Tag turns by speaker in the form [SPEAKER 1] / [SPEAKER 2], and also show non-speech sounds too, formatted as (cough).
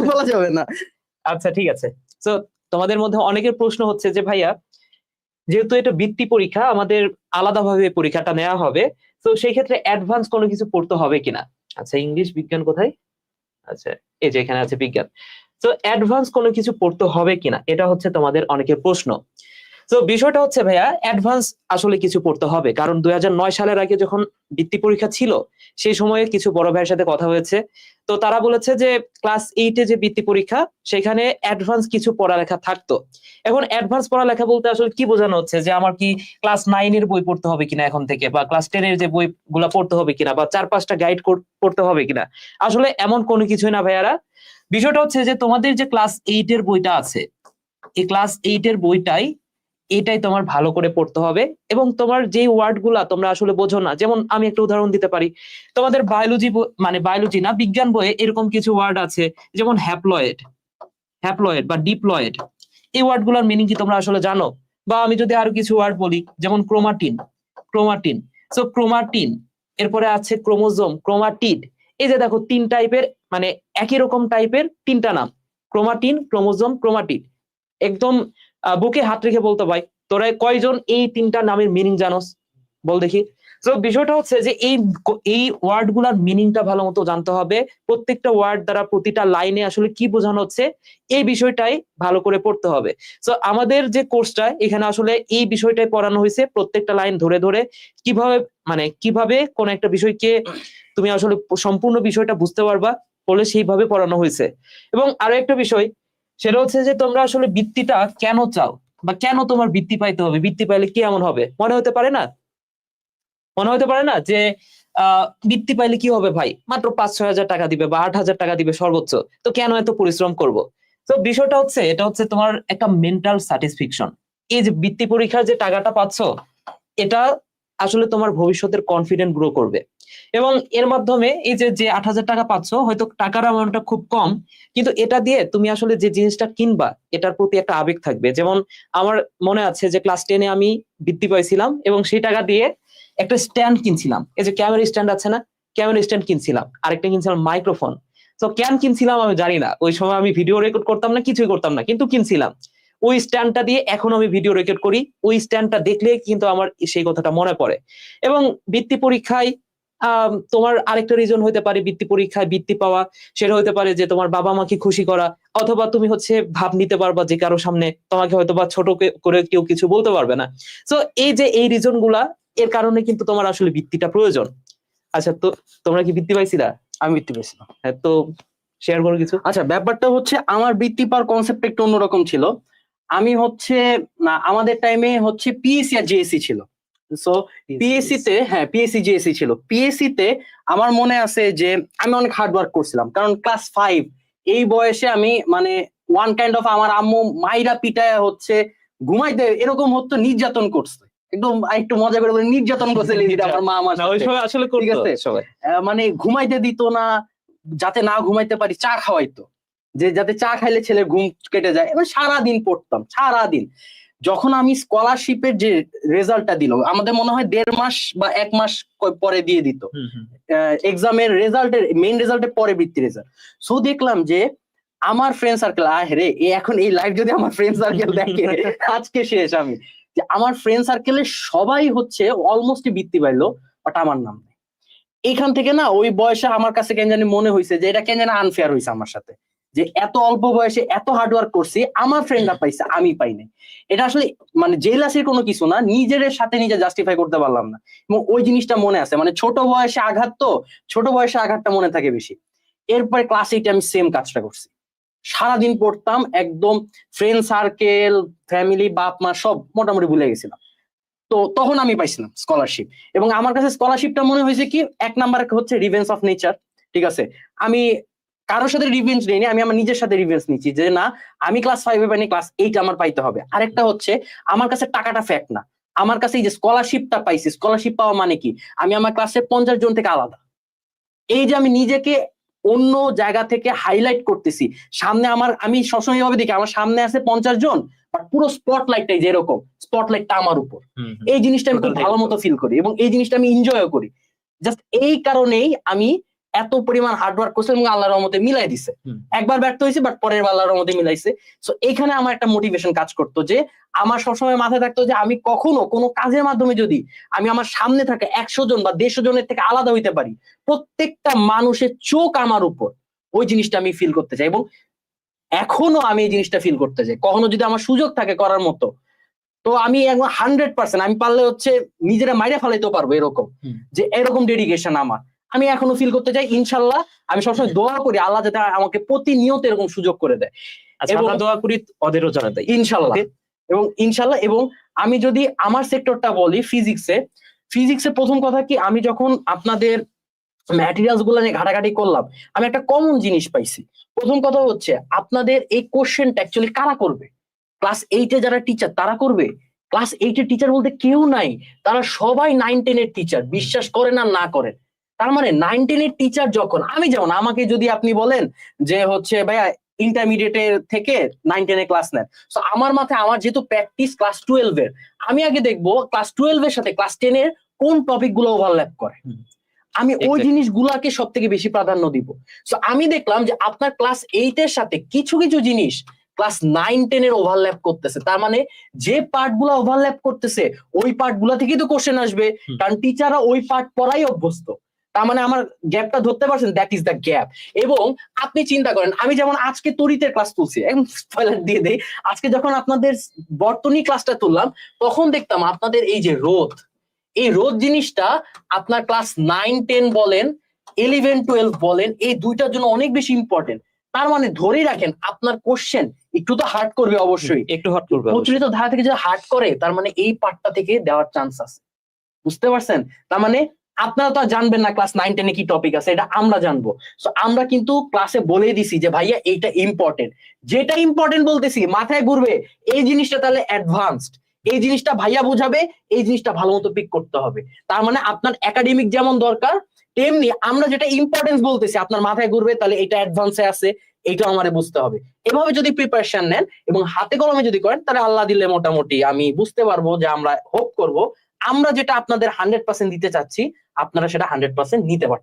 [SPEAKER 1] নাম বলা যাবে না।
[SPEAKER 2] আচ্ছা ঠিক আছে। তো তোমাদের মধ্যে অনেকের প্রশ্ন হচ্ছে যে, ভাইয়া, যেহেতু এটা বৃত্তি পরীক্ষা, আমাদের আলাদাভাবে পরীক্ষাটা নেওয়া হবে, তো সেই ক্ষেত্রে অ্যাডভান্স কোনো কিছু পড়তে হবে কিনা? আচ্ছা ইংলিশ বিজ্ঞান কোথায়? আচ্ছা এই যে এখানে আছে বিজ্ঞান। তো অ্যাডভান্স কোনো কিছু পড়তে হবে কিনা? এটা হচ্ছে তোমাদের অনেকের প্রশ্ন। তো বিষয়টা হচ্ছে ভাইয়া অ্যাডভান্স আসলে কিছু পড়তে হবে। কারণ দুই হাজার নয় সালের আগে যখন বৃত্তি পরীক্ষা ছিল, সেই সময়ে কিছু বড় ভাইয়ের সাথে কথা হয়েছে। তো তারা বলেছে যে ক্লাস এইটে যে বৃত্তি পরীক্ষা, সেখানে অ্যাডভান্স কিছু পড়ালেখা থাকতো। এখন অ্যাডভান্স পড়ালেখা বলতে আসলে কি বোঝানো হচ্ছে? যে আমার কি ক্লাস নাইনের বই পড়তে হবে কিনা এখন থেকে? বা ক্লাস টেনের যে বই গুলা পড়তে হবে কিনা? বা চার পাঁচটা গাইড পড়তে হবে কিনা? আসলে এমন কোনো কিছুই না ভাইয়ারা। বিষয়টা হচ্ছে যে, তোমাদের যে ক্লাস এইট এর বইটা আছে, এই ক্লাস এইট এর বইটাই এটাই তোমার ভালো করে পড়তে হবে এবং তোমার যে ওয়ার্ডগুলা তোমরা আসলে বোঝো না, যেমন আমি একটা উদাহরণ দিতে পারি। তোমাদের বায়োলজি মানে বায়োলজি না, বিজ্ঞান বইয়ে এরকম কিছু ওয়ার্ড আছে, যেমন হ্যাপ্লয়েড হ্যাপ্লয়েড বা ডিপ্লয়েড এই ওয়ার্ডগুলার মিনিং কি তোমরা আসলে জানো? বা আমি যদি আরও কিছু ওয়ার্ড বলি, যেমন ক্রোমাটিন ক্রোমাটিন সো ক্রোমাটিন এরপরে আছে ক্রোমোজোম ক্রোমাটিড এই যে দেখো, তিন টাইপের মানে একই রকম টাইপের তিনটা নাম। ক্রোমাটিন ক্রোমোজোম ক্রোমাটিড একদম বুকে হাত রেখে বলতে, ভাই, তোরা কয়জন এই তিনটা নামের মিনিং জানোস? বল দেখি। তো বিষয়টা হচ্ছে যে এই এই ওয়ার্ডগুলার মিনিংটা ভালো মতো জানতে হবে। প্রত্যেকটা ওয়ার্ড দ্বারা প্রতিটা লাইনে আসলে কি বোঝানো হচ্ছে, এই বিষয়টাই ভালো করে পড়তে হবে। তো আমাদের যে কোর্সটা এখানে আসলে এই বিষয়টাই পড়ানো হয়েছে প্রত্যেকটা লাইন ধরে ধরে। কীভাবে মানে কীভাবে কোন একটা বিষয়কে তুমি আসলে সম্পূর্ণ বিষয়টা বুঝতে পারবা বলে সেইভাবে পড়ানো হয়েছে। এবং আরও একটা বিষয় সেটা হচ্ছে যে তোমরা আসলে বৃত্তিটা কেন চাও? বা কেন তোমার বৃত্তি পাইতে হবে? বৃত্তি পাইলে কি এমন হবে? মনে হতে পারে না? মনে হতে পারে না যে আহ বৃত্তি পাইলে কি হবে ভাই? মাত্র পাঁচ ছয় হাজার টাকা দিবে বা আট হাজার টাকা দিবে সর্বোচ্চ। তো কেন এত পরিশ্রম করব? তো বিষয়টা হচ্ছে, এটা হচ্ছে তোমার একটা মেন্টাল স্যাটিসফিকশন এই যে বৃত্তি পরীক্ষার যে টাকাটা পাচ্ছ, এটা আসলে তোমার ভবিষ্যতের কনফিডেন্ট গ্রো করবে। এবং এর মাধ্যমে এই যে যে আট হাজার টাকা পাচ্ছ, হয়তো টাকার অ্যামাউন্টটা খুব কম, কিন্তু এটা দিয়ে তুমি আসলে যে জিনিসটা কিনবা, এটার প্রতি একটা আবেগ থাকবে। যেমন আমার মনে আছে যে ক্লাস টেনে আমি বৃত্তি পাইছিলাম এবং সেই টাকা দিয়ে একটা স্ট্যান্ড কিনছিলাম। এই যে ক্যামেরা স্ট্যান্ড আছে না? ক্যামেরা স্ট্যান্ড কিনছিলাম। আরেকটা কিনছিলাম মাইক্রোফোন তো কেন কিনছিলাম আমি জানি না। ওই সময় আমি ভিডিও রেকর্ড করতাম না, কিছুই করতাম না, কিন্তু কিনছিলাম। ওই স্ট্যান্ডটা দিয়ে এখন আমি ভিডিও রেকর্ড করি। ওই স্ট্যান্ডটা দেখলে কিন্তু আমার সেই কথাটা মনে পড়ে। এবং বৃত্তি পরীক্ষায় তোমার আরেকটা রিজন হতে পারে বৃত্তি পরীক্ষায় বৃত্তি পাওয়া সেটা হতে পারে যে তোমার বাবা মাকে খুশি করা অথবা তুমি হচ্ছে ভাব নিতে পারবা যে কারও সামনে তোমাকে হয়তো বা ছোট করে কেউ কিছু বলতে পারবে না। তো এই যে এই রিজনগুলা এর কারণে কিন্তু তোমার আসলে বৃত্তিটা প্রয়োজন। আচ্ছা তো তোমরা কি বৃত্তি পাইছিলা?
[SPEAKER 1] আমি বৃত্তি পেয়েছিলাম
[SPEAKER 2] হ্যাঁ তো শেয়ার করো কিছু।
[SPEAKER 1] আচ্ছা ব্যাপারটা হচ্ছে আমার বৃত্তি পাওয়ার কনসেপ্ট একটু অন্যরকম ছিল। আমি হচ্ছে না আমাদের টাইমে হচ্ছে পিএসসি আর জিএসসি ছিল। সো পিএসসি তে হ্যাঁ পিএসসি জিএসসি ছিল। পিএসসি তে আমার মনে আছে যে আমি অনেক হার্ড ওয়ার্ক করছিলাম। কারণ ক্লাস ফাইভ এই বয়সে আমি মানে ওয়ান কাইন্ড অফ আমার আম্মু মাইরা পিটায় হচ্ছে ঘুমাইতে এরকম হতো নির্যাতন করছে। একদম একটু মজা করে বলে নির্যাতন করছে আমার মা আমার
[SPEAKER 2] আসলে ঠিক আছে?
[SPEAKER 1] মানে ঘুমাইতে দিত না যাতে না ঘুমাইতে পারি চা খাওয়াইতো। যে যাতে চা খাইলে ছেলে ঘুম কেটে যায়। এবার সারা দিন পড়তাম সারা দিন যখন আমি স্কলারশিপের যে রেজাল্টটা দিল আমাদের মনে হয় দেড় মাস বা এক মাস পরে দিয়ে দিত। এক্সামের রেজাল্টের মেইন রেজাল্টের পরে বৃত্তি রেজাল্ট সো দেখলাম যে আমার ফ্রেন্ড সার্কেল আরে এখন এই লাইফ যদি আমার ফ্রেন্ড সার্কেল দেখে (laughs) আজকে শেষ আমি। যে আমার ফ্রেন্ড সার্কেলের সবাই হচ্ছে অলমোস্ট বৃত্তি পাইলো বাট আমার নাম নেই। এখান থেকে না ওই বয়সে আমার কাছে কেন জানি মনে হয়েছে যে এটা কেন জানি আনফেয়ার হয়েছে আমার সাথে। যে এত অল্প বয়সে এত হার্ডওয়ার্ক করছি, আমার ফ্রেন্ডরা পাইছে, আমি পাই নাই। এটা আসলে মানে জেলাসের কোনো কিছু না, নিজের সাথে নিজে জাস্টিফাই করতে পারলাম না। এবং ওই জিনিসটা মনে আছে মানে ছোট বয়সে আঘাত তো, ছোট বয়সে আঘাতটা মনে থাকে বেশি। এরপরে ক্লাস এইটে আমি সেম কাজটা করছি। সারাদিন পড়তাম, একদম ফ্রেন্ড সার্কেল ফ্যামিলি বাপ, মা সব মোটামুটি ভুলে গেছিলাম। তো তখন আমি পাইছিলাম স্কলারশিপ এবং আমার কাছে স্কলারশিপটা মনে হয়েছে কি, এক নাম্বার হচ্ছে রিভেন্স অফ নেচার ঠিক আছে? আমি কারোর সাথে রিভেঞ্জ নেইনি আমি আমার নিজের সাথে রিভেঞ্জ নিচ্ছি যে না আমি ক্লাস ফাইভে পাইনি ক্লাস এইট আমার পাইতে হবে। আরেকটা হচ্ছে আমার কাছে টাকাটা ফ্যাক্ট না। আমার কাছে এই যে স্কলারশিপটা পাইছি স্কলারশিপ পাওয়া মানে কি? আমি আমার ক্লাসে পঞ্চাশ জন থেকে আলাদা। এই যে আমি নিজেকে অন্য জায়গা থেকে হাইলাইট করতেছি সামনে আমার আমি সবসময় এভাবে দেখি আমার সামনে আছে পঞ্চাশ জন বাট পুরো স্পটলাইটটাই যেরকম স্পটলাইটটা আমার উপর। এই জিনিসটা আমি খুব ভালো মতো ফিল করি এবং এই জিনিসটা আমি এনজয়ও করি। জাস্ট এই কারণেই আমি এত পরিমাণ হার্ডওয়ার্ক করছে এবং আল্লাহর রহমতে মিলাই দিছে। একবার ব্যর্থ হয়েছে বাট পরের আল্লাহর রহমতে মিলাইছে। সো এখানে আমার একটা মোটিভেশন কাজ করতো যে আমার সবসময় মাথায় থাকতো যে আমি কখনো কোনো কাজের মাধ্যমে যদি আমি আমার সামনে থাকা একশো জন বা দেড়শো জনের থেকে আলাদা হইতে পারি প্রত্যেকটা মানুষের চোখ আমার উপর ওই জিনিসটা আমি ফিল করতে চাই এবং এখনও আমি এই জিনিসটা ফিল করতে চাই। কখনো যদি আমার সুযোগ থাকে করার মতো তো আমি একদম হান্ড্রেড পার্সেন্ট আমি পারলে হচ্ছে নিজেরা মাইরে ফেলাইতে পারব এরকম। যে এরকম ডেডিকেশন আমার। আমি এখনও ফিল করতে চাই ইনশাল্লাহ আমি সবসময় দোয়া করি আল্লাহ যাতে আমাকে প্রতিনিয়ত এরকম সুযোগ করে দেয়।
[SPEAKER 2] আচ্ছা আমরা দোয়া করি ওদেরও জানা দেয়
[SPEAKER 1] ইনশাল্লাহ এবং ইনশাল্লাহ এবং আমি যদি আমার সেক্টরটা বলি ফিজিক্সে ফিজিক্সে প্রথম কথা কি আমি যখন আপনাদের ম্যাটেরিয়ালসগুলো নিয়ে ঘাটাঘাটি করলাম আমি একটা কমন জিনিস পাইছি। প্রথম কথা হচ্ছে আপনাদের এই কোশ্চেনটা অ্যাকচুয়ালি কারা করবে? ক্লাস এইটে যারা টিচার তারা করবে? ক্লাস এইটের টিচার বলতে কেউ নাই। তারা সবাই নাইন টেনের টিচার বিশ্বাস করেন আর না করেন। তার মানে নাইন টেনের টিচার যখন আমি যেমন আমাকে যদি আপনি বলেন যে হচ্ছে ভাইয়া ইন্টারমিডিয়েটের থেকে নাইন টেনে ক্লাস নেন। তো আমার মাথায় আমার যেহেতু প্র্যাকটিস ক্লাস টুয়েলভ এর আমি আগে দেখব ক্লাস টুয়েলভ এর সাথে ক্লাস টেন এর কোন টপিকগুলো ওভারল্যাপ করে। আমি ওই. জিনিসগুলাকে সব থেকে বেশি প্রাধান্য দিব। তো আমি দেখলাম যে আপনার ক্লাস এইট এর সাথে কিছু কিছু জিনিস ক্লাস নাইন টেন এর ওভারল্যাপ করতেছে। তার মানে যে পার্টগুলা ওভারল্যাপ করতেছে ওই পার্টগুলা থেকেই তো কোশ্চেন আসবে। কারণ টিচাররা ওই পার্ট পড়াই অভ্যস্ত। তার মানে আমার গ্যাপটা ধরতে পারছেন দ্যাট ইজ দ্য গ্যাপ এবং আপনি চিন্তা করেন আমি যেমন আজকে তরিতের ক্লাস তুলছি একদম spoiler দিয়ে দেই আজকে যখন আপনাদের বর্তনী ক্লাসটা তুললাম তখন দেখতাম আপনাদের এই যে রোদ এই রোদ জিনিসটা আপনার ক্লাস নাইন টেন বলেন ইলেভেন টুয়েলভ বলেন এই দুইটার জন্য অনেক বেশি ইম্পর্টেন্ট তার মানে ধরেই রাখেন আপনার কোশ্চেন একটু তো হার্ড করবে অবশ্যই।
[SPEAKER 2] একটু হট করবে
[SPEAKER 1] প্রচলিত ধারা থেকে যদি হার্ড করে তার মানে এই পার্টটা থেকে দেওয়ার চান্স আছে। বুঝতে পারছেন? তার মানে আপনারা তো জানবেন না ক্লাস নাইন টেনে কি টপিক আছে, এটা আমরা জানব। সো আমরা কিন্তু ক্লাসে বলে দিছি যে, ভাইয়া, এইটা ইম্পর্টেন্ট যেটা ইম্পর্টেন্ট বলতেছি, মাথায় ঘুরবে, এই জিনিসটা তাহলে অ্যাডভান্সড এই জিনিসটা ভাইয়া বুঝাবে, এই জিনিসটা ভালো মতো পিক করতে হবে। তার মানে আপনার একাডেমিক যেমন দরকার, তেমনি আমরা যেটা ইম্পর্টেন্স বলতেছি, আপনার মাথায় ঘুরবে, তাহলে এটা অ্যাডভান্সে আছে এইটা আমারে বুঝতে হবে। এভাবে যদি প্রিপারেশন নেন এবং হাতে কলমে যদি করেন, তাহলে আল্লাহ দিলে মোটামুটি আমি বুঝতে পারব যে আমরা হোপ করব আমরা যেটা আপনাদের হান্ড্রেড পার্সেন্ট দিতে চাচ্ছি আপনারা সেটা হান্ড্রেড পার্সেন্ট নিতে পারছেন